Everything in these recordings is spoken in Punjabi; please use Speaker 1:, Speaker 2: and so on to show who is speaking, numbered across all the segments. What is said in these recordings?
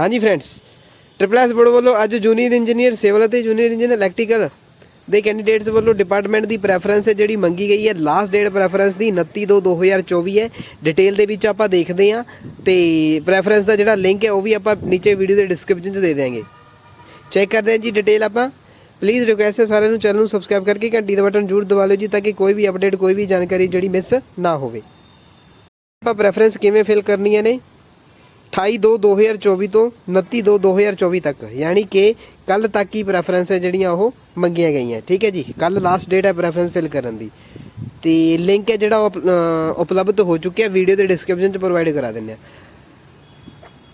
Speaker 1: ਹਾਂਜੀ ਫਰੈਂਡਸ ਟ੍ਰਿਪਲ ਐਸ ਬੋਰਡ ਵੱਲੋਂ ਅੱਜ ਜੂਨੀਅਰ ਇੰਜੀਨੀਅਰ ਸਿਵਲ ਅਤੇ ਜੂਨੀਅਰ ਇੰਜੀਨੀਅਰ ਇਲੈਕਟ੍ਰੀਕਲ ਦੇ ਕੈਂਡੀਡੇਟਸ ਵੱਲੋਂ ਡਿਪਾਰਟਮੈਂਟ ਦੀ ਪ੍ਰੈਫਰੈਂਸ ਹੈ, ਜਿਹੜੀ ਮੰਗੀ ਗਈ ਹੈ। ਲਾਸਟ ਡੇਟ ਪ੍ਰੈਫਰੈਂਸ ਦੀ 29/2/2024 ਹੈ। ਡਿਟੇਲ ਦੇ ਵਿੱਚ ਆਪਾਂ ਦੇਖਦੇ ਹਾਂ ਤੇ ਪ੍ਰੈਫਰੈਂਸ ਦਾ ਜਿਹੜਾ ਲਿੰਕ ਹੈ, ਉਹ ਵੀ ਆਪਾਂ ਨੀਚੇ ਵੀਡੀਓ ਦੇ ਡਿਸਕ੍ਰਿਪਸ਼ਨ 'ਚ ਦੇ ਦਿਆਂਗੇ। ਚੈੱਕ ਕਰਦੇ ਹਾਂ ਜੀ ਡਿਟੇਲ ਆਪਾਂ। ਪਲੀਜ਼ ਰਿਕੁਐਸਟ ਹੈ ਸਾਰਿਆਂ ਨੂੰ ਚੈਨਲ ਨੂੰ ਸਬਸਕ੍ਰਾਈਬ ਕਰਕੇ ਘੰਟੀ ਦਾ ਬਟਨ ਜ਼ਰੂਰ ਦਬਾ ਲਿਓ ਜੀ, ਤਾਂ ਕਿ ਕੋਈ ਵੀ ਅਪਡੇਟ ਕੋਈ ਵੀ ਜਾਣਕਾਰੀ ਜਿਹੜੀ ਮਿਸ ਨਾ ਹੋਵੇ। ਆਪਾਂ ਪ੍ਰੈਫਰੈਂਸ ਕਿਵੇਂ ਫਿਲ ਕਰਨੀਆਂ ਨੇ? 28/2/2024 ਤੋਂ 29/2/2024 ਤੱਕ, ਯਾਨੀ ਕਿ ਕੱਲ ਤੱਕ ਹੀ ਪ੍ਰੈਫਰੈਂਸ ਹੈ ਜਿਹੜੀਆਂ ਉਹ ਮੰਗੀਆਂ ਗਈਆਂ। ਠੀਕ ਹੈ ਜੀ? ਕੱਲ ਲਾਸਟ ਡੇਟ ਹੈ ਪ੍ਰੈਫਰੈਂਸ ਫਿਲ ਕਰਨ ਦੀ। ਤੇ ਲਿੰਕ ਹੈ ਜਿਹੜਾ ਉਹ ਉਪਲਬਧ ਹੋ ਚੁੱਕਿਆ ਵੀਡੀਓ ਦੇ ਡਿਸਕ੍ਰਿਪਸ਼ਨ 'ਚ ਪ੍ਰੋਵਾਈਡ ਕਰਾ ਦਿੰਦੇ ਆ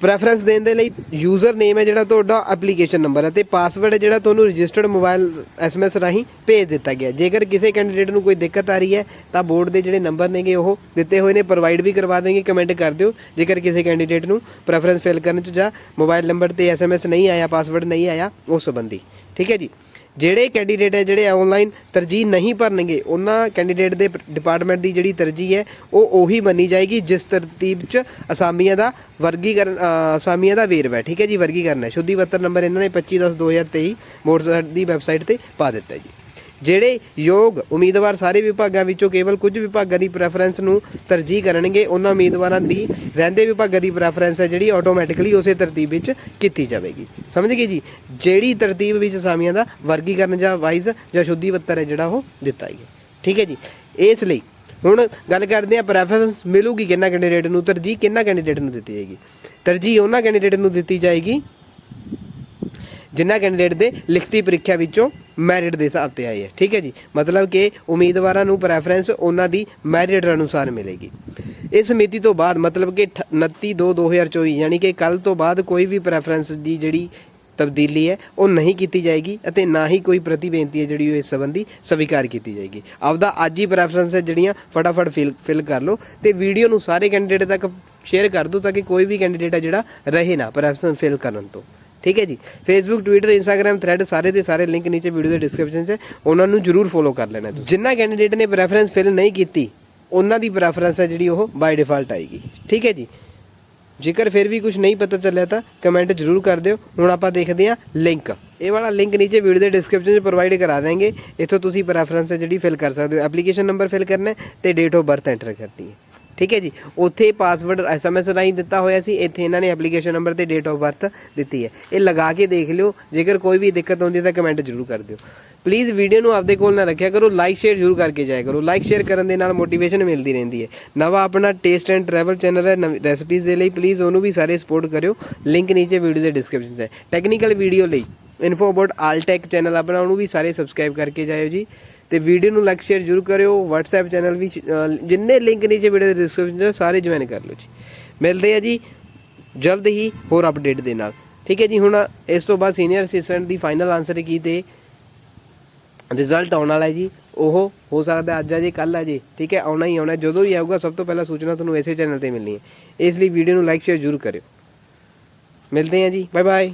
Speaker 1: ਪ੍ਰੈਫਰੈਂਸ ਦੇਣ ਦੇ ਲਈ ਯੂਜ਼ਰ ਨੇਮ ਹੈ ਜਿਹੜਾ ਤੁਹਾਡਾ ਐਪਲੀਕੇਸ਼ਨ ਨੰਬਰ ਹੈ ਤੇ ਪਾਸਵਰਡ ਹੈ ਜਿਹੜਾ ਤੁਹਾਨੂੰ ਰਜਿਸਟਰਡ ਮੋਬਾਈਲ ਐਸਐਮਐਸ ਰਾਹੀਂ ਭੇਜ ਦਿੱਤਾ ਗਿਆ ਜੇਕਰ ਕਿਸੇ ਕੈਂਡੀਡੇਟ ਨੂੰ ਕੋਈ ਦਿੱਕਤ ਆ ਰਹੀ ਹੈ, ਤਾਂ ਬੋਰਡ ਦੇ ਜਿਹੜੇ ਨੰਬਰ ਨੇਗੇ ਉਹ ਦਿੱਤੇ ਹੋਏ ਨੇ ਪ੍ਰੋਵਾਈਡ ਵੀ ਕਰਵਾ ਦੇਣਗੇ ਕਮੈਂਟ ਕਰ ਦਿਓ। ਜੇਕਰ ਕਿਸੇ ਕੈਂਡੀਡੇਟ ਨੂੰ ਪ੍ਰੈਫਰੈਂਸ ਫਿਲ ਕਰਨ ਚ ਜਾਂ ਮੋਬਾਈਲ ਨੰਬਰ ਤੇ ਐਸਐਮਐਸ ਨਹੀਂ ਆਇਆ ਪਾਸਵਰਡ ਨਹੀਂ ਆਇਆ ਉਸ ਸੰਬੰਧੀ। ਠੀਕ ਹੈ ਜੀ? ਜਿਹੜੇ ਕੈਂਡੀਡੇਟ ਹੈ ਜਿਹੜੇ ਆਨਲਾਈਨ ਤਰਜੀਹ ਨਹੀਂ ਭਰਨਗੇ, ਉਹਨਾਂ ਕੈਂਡੀਡੇਟ ਦੇ ਡਿਪਾਰਟਮੈਂਟ ਦੀ ਜਿਹੜੀ ਤਰਜੀਹ ਹੈ, ਉਹ ਉਹੀ ਮੰਨੀ ਜਾਏਗੀ ਜਿਸ ਤਰਤੀਬ 'ਚ ਅਸਾਮੀਆਂ ਦਾ ਵਰਗੀਕਰਨ ਅਸਾਮੀਆਂ ਦਾ ਵੇਰਵਾ ਠੀਕ ਹੈ ਜੀ, ਵਰਗੀਕਰਨ ਹੈ। ਸ਼ੁੱਧੀ ਪੱਤਰ ਨੰਬਰ ਇਹਨਾਂ ਨੇ 25/10/2023 ਮੋਟਰਸਾਈਕਲ ਦੀ ਵੈਬਸਾਈਟ ਤੇ ਪਾ ਦਿੱਤਾ ਜੀ। ਜਿਹੜੇ ਯੋਗ ਉਮੀਦਵਾਰ ਸਾਰੇ ਵਿਭਾਗਾਂ ਵਿੱਚੋਂ ਕੇਵਲ ਕੁਝ ਵਿਭਾਗਾਂ ਦੀ ਪ੍ਰੈਫਰੈਂਸ ਨੂੰ ਤਰਜੀਹ ਕਰਨਗੇ, ਉਹਨਾਂ ਉਮੀਦਵਾਰਾਂ ਦੀ ਰਹਿੰਦੇ ਵਿਭਾਗਾਂ ਦੀ ਪ੍ਰੈਫਰੈਂਸ ਹੈ ਜਿਹੜੀ ਆਟੋਮੈਟਿਕਲੀ ਉਸੇ ਤਰਤੀਬ ਵਿੱਚ ਕੀਤੀ ਜਾਵੇਗੀ। ਸਮਝ ਗਏ ਜੀ? ਜਿਹੜੀ ਤਰਤੀਬ ਵਿੱਚ ਅਸਾਮੀਆਂ ਦਾ ਵਰਗੀਕਰਨ ਜਾਂ ਵਾਈਜ਼ ਜਾਂ ਸ਼ੁੱਧੀ ਪੱਤਰ ਹੈ ਜਿਹੜਾ ਉਹ ਦਿੱਤਾ ਹੈ ਠੀਕ ਹੈ ਜੀ? ਇਸ ਲਈ ਹੁਣ ਗੱਲ ਕਰਦੇ ਹਾਂ ਪ੍ਰੈਫਰੈਂਸ ਮਿਲੂਗੀ ਕਿੰਨਾ ਕੈਂਡੀਡੇਟ ਨੂੰ, ਤਰਜੀਹ ਕਿੰਨਾ ਕੈਂਡੀਡੇਟ ਨੂੰ ਦਿੱਤੀ ਜਾਏਗੀ? ਤਰਜੀਹ ਉਹਨਾਂ ਕੈਂਡੀਡੇਟ ਨੂੰ ਦਿੱਤੀ ਜਾਏਗੀ ਜਿਨ੍ਹਾਂ ਕੈਂਡੀਡੇਟ ਦੇ ਲਿਖਤੀ ਪ੍ਰੀਖਿਆ ਵਿੱਚੋਂ ਮੈਰਿਟ ਦੇ ਹਿਸਾਬ ਤੇ ਆਏ ਹੈ ਠੀਕ ਹੈ ਜੀ? ਮਤਲਬ ਕਿ ਉਮੀਦਵਾਰਾਂ ਨੂੰ ਪ੍ਰੈਫਰੈਂਸ ਉਹਨਾਂ ਦੀ ਮੈਰਿਟ ਅਨੁਸਾਰ ਮਿਲੇਗੀ। ਇਸ ਮਿਤੀ ਤੋਂ ਬਾਅਦ ਮਤਲਬ ਕਿ 29/2/2024 ਯਾਨੀ ਕਿ ਕੱਲ ਤੋਂ ਬਾਅਦ ਕੋਈ ਵੀ ਪ੍ਰੈਫਰੈਂਸ ਦੀ ਜਿਹੜੀ ਤਬਦੀਲੀ ਹੈ, ਉਹ ਨਹੀਂ ਕੀਤੀ ਜਾਏਗੀ ਅਤੇ ਨਾ ਹੀ ਕੋਈ ਪ੍ਰਤੀ ਬੇਨਤੀ ਹੈ ਜਿਹੜੀ ਉਹ ਇਸ ਸੰਬੰਧੀ ਸਵੀਕਾਰ ਕੀਤੀ ਜਾਏਗੀ। ਆਪਦਾ ਅੱਜ ਹੀ ਪ੍ਰੈਫਰੈਂਸ ਹੈ ਜਿਹੜੀਆਂ ਫਟਾਫਟ ਫਿਲ ਫਿਲ ਕਰ ਲਓ ਤੇ ਵੀਡੀਓ ਨੂੰ ਸਾਰੇ ਕੈਂਡੀਡੇਟ ਤੱਕ ਸ਼ੇਅਰ ਕਰ ਦਿਓ ਤਾਂ ਕਿ ਕੋਈ ਵੀ ਕੈਂਡੀਡੇਟ ਹੈ ਜਿਹੜਾ ਰਹੇ ਨਾ ਪ੍ਰੈਫਰੈਂਸ ਫਿਲ ਕਰਨ ਤੋਂ। ਠੀਕ ਹੈ ਜੀ। ਫੇਸਬੁੱਕ ਟਵਿੱਟਰ ਇੰਸਟਾਗ੍ਰam ਥ੍ਰੈਡ ਸਾਰੇ ਦੇ ਸਾਰੇ ਲਿੰਕ ਨੀਚੇ ਵੀਡੀਓ ਦੇ ਡਿਸਕ੍ਰਿਪਸ਼ਨ 'ਚ ਉਹਨਾਂ ਨੂੰ ਜਰੂਰ ਫੋਲੋ ਕਰ ਲੈਣਾ ਤੁਸੀਂ। ਜਿਨ੍ਹਾਂ ਕੈਂਡੀਡੇਟ ਨੇ ਪ੍ਰੈਫਰੈਂਸ ਫਿਲ ਨਹੀਂ ਕੀਤੀ, ਉਹਨਾਂ ਦੀ ਪ੍ਰੈਫਰੈਂਸ ਹੈ ਜਿਹੜੀ ਉਹ ਬਾਈ ਡਿਫਾਲਟ ਆਏਗੀ। ਠੀਕ ਹੈ ਜੀ। ਜੇਕਰ ਫਿਰ ਵੀ ਕੁਝ ਨਹੀਂ ਪਤਾ ਚੱਲਿਆ ਤਾਂ ਕਮੈਂਟ ਜਰੂਰ ਕਰ ਦਿਓ। ਹੁਣ ਆਪਾਂ ਦੇਖਦੇ ਹਾਂ ਲਿੰਕ ਇਹ ਵਾਲਾ ਲਿੰਕ ਨੀਚੇ ਵੀਡੀਓ ਦੇ ਡਿਸਕ੍ਰਿਪਸ਼ਨ 'ਚ ਪ੍ਰੋਵਾਈਡ ਕਰਾ ਦਾਂਗੇ ਇੱਥੋਂ ਤੁਸੀਂ ਪ੍ਰੈਫਰੈਂਸ ਹੈ ਜਿਹੜੀ ਫਿਲ ਕਰ ਸਕਦੇ ਹੋ। ਐਪਲੀਕੇਸ਼ਨ ਨੰਬਰ ਫਿਲ ਕਰਨਾ ਹੈ ਤੇ ਡੇਟ ਆਫ ਬਰਥ ਐਂਟਰ ਕਰਨੀ ਹੈ। ਠੀਕ ਹੈ ਜੀ? ਉੱਥੇ ਪਾਸਵਰਡ ਐਸਐਮਐਸ ਰਾਹੀਂ ਦਿੱਤਾ ਹੋਇਆ ਸੀ, ਇੱਥੇ ਇਹਨਾਂ ਨੇ ਐਪਲੀਕੇਸ਼ਨ ਨੰਬਰ ਤੇ ਡੇਟ ਆਫ ਬਰਥ ਦਿੱਤੀ ਹੈ। ਇਹ ਲਗਾ ਕੇ ਦੇਖ ਲਿਓ, ਜੇਕਰ ਕੋਈ ਵੀ ਦਿੱਕਤ ਆਉਂਦੀ ਹੈ ਤਾਂ ਕਮੈਂਟ ਜ਼ਰੂਰ ਕਰ ਦਿਓ। ਪਲੀਜ਼ ਵੀਡੀਓ ਨੂੰ ਆਪਦੇ ਕੋਲ ਨਾ ਰੱਖਿਆ ਕਰੋ ਲਾਈਕ ਸ਼ੇਅਰ ਜ਼ਰੂਰ ਕਰਕੇ ਜਾਇਆ ਕਰੋ। ਲਾਈਕ ਸ਼ੇਅਰ ਕਰਨ ਦੇ ਨਾਲ ਮੋਟੀਵੇਸ਼ਨ ਮਿਲਦੀ ਰਹਿੰਦੀ ਹੈ। ਨਵਾਂ ਆਪਣਾ ਟੇਸਟ ਐਂਡ ਟਰੈਵਲ ਚੈਨਲ ਹੈ, ਨਵੀਂ ਰੈਸਪੀਜ਼ ਦੇ ਲਈ ਪਲੀਜ਼ ਉਹਨੂੰ ਵੀ ਸਾਰੇ ਸਪੋਰਟ ਕਰਿਓ। ਲਿੰਕ ਨੀਚੇ ਵੀਡੀਓ ਦੇ ਡਿਸਕ੍ਰਿਪਸ਼ਨ 'ਚ ਹੈ। ਟੈਕਨੀਕਲ ਵੀਡੀਓ ਲਈ ਇਨਫੋ ਅਬਾਊਟ ਆਲਟੈਕ ਚੈਨਲ ਆਪਣਾ, ਉਹਨੂੰ ਵੀ ਸਾਰੇ ਸਬਸਕ੍ਰਾਈਬ ਕਰਕੇ ਜਾਇਓ ਜੀ। ਤੇ ਵੀਡੀਓ ਨੂੰ ਲਾਈਕ ਸ਼ੇਅਰ ਜ਼ਰੂਰ ਕਰਿਓ। WhatsApp ਚੈਨਲ ਵੀ ਜਿੰਨੇ ਲਿੰਕ ਨੀਚੇ ਵੀਡੀਓ ਦੇ ਡਿਸਕ੍ਰਿਪਸ਼ਨ 'ਚ, ਸਾਰੇ ਜੁਆਇਨ ਕਰ ਲਓ ਜੀ। ਮਿਲਦੇ ਆ ਜੀ ਜਲਦ ਹੀ ਹੋਰ ਅਪਡੇਟ ਦੇ ਨਾਲ। ਠੀਕ ਹੈ ਜੀ, ਹੁਣ ਇਸ ਤੋਂ ਬਾਅਦ ਸੀਨੀਅਰ ਅਸਿਸਟੈਂਟ ਦੀ ਫਾਈਨਲ ਆਨਸਰ ਕੀ ਤੇ ਰਿਜ਼ਲਟ ਆਉਣ ਵਾਲਾ ਹੈ ਜੀ। ਉਹ ਹੋ ਸਕਦਾ ਅੱਜ ਆ ਜੇ ਕੱਲ ਆ ਜੇ। ਠੀਕ ਹੈ, ਆਉਣਾ ਹੀ ਆਉਣਾ ਜਦੋਂ ਹੀ ਆਊਗਾ, ਸਭ ਤੋਂ ਪਹਿਲਾਂ ਸੂਚਨਾ ਤੁਹਾਨੂੰ ਇਸੇ ਚੈਨਲ ਤੇ ਮਿਲਣੀ ਹੈ। ਇਸ ਲਈ ਵੀਡੀਓ ਨੂੰ ਲਾਈਕ ਸ਼ੇਅਰ ਜ਼ਰੂਰ ਕਰਿਓ। ਮਿਲਦੇ ਹਾਂ ਜੀ। Bye bye